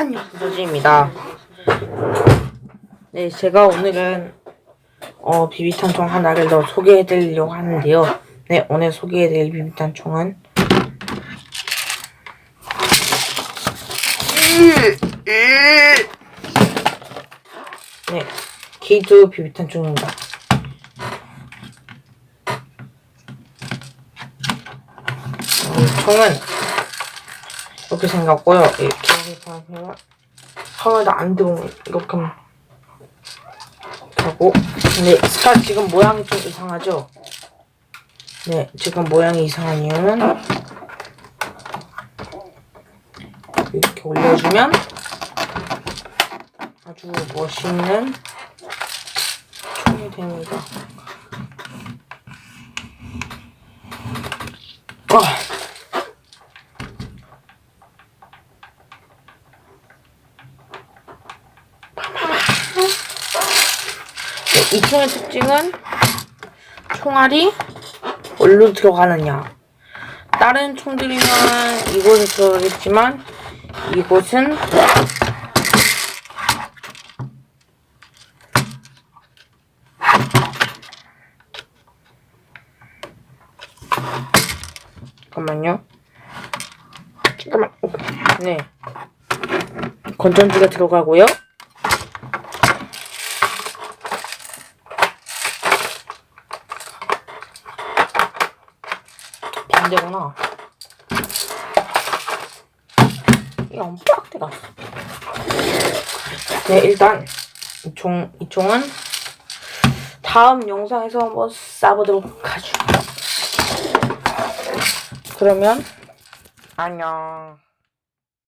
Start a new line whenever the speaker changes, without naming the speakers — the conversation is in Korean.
안녕, 부서지입니다. 네, 제가 오늘은 어, 비비탄총 하나를 더 소개해 드리려고 하는데요. 네, 오늘 소개해 드릴 비비탄총은 네, K2 비비탄총입니다. 어, 총은 이렇게 생겼고요. 이렇게 보면 하나도 안 들어오면 이렇게 하고 근데 스카 지금 모양이 좀 이상하죠? 네, 지금 모양이 이상한 이유는 이렇게 올려주면 아주 멋있는 총이 됩니다. 아. 이 총의 특징은 총알이 어디로 들어가느냐. 다른 총들이면 이곳에 들어가겠지만 이곳은 잠깐만요. 잠깐만. 네. 건전지가 들어가고요. 반대구나. 이게 안 빡대가. 네, 일단 이 총, 이 총은 다음 영상에서 한번 쏴보도록 하죠. 그러면 안녕.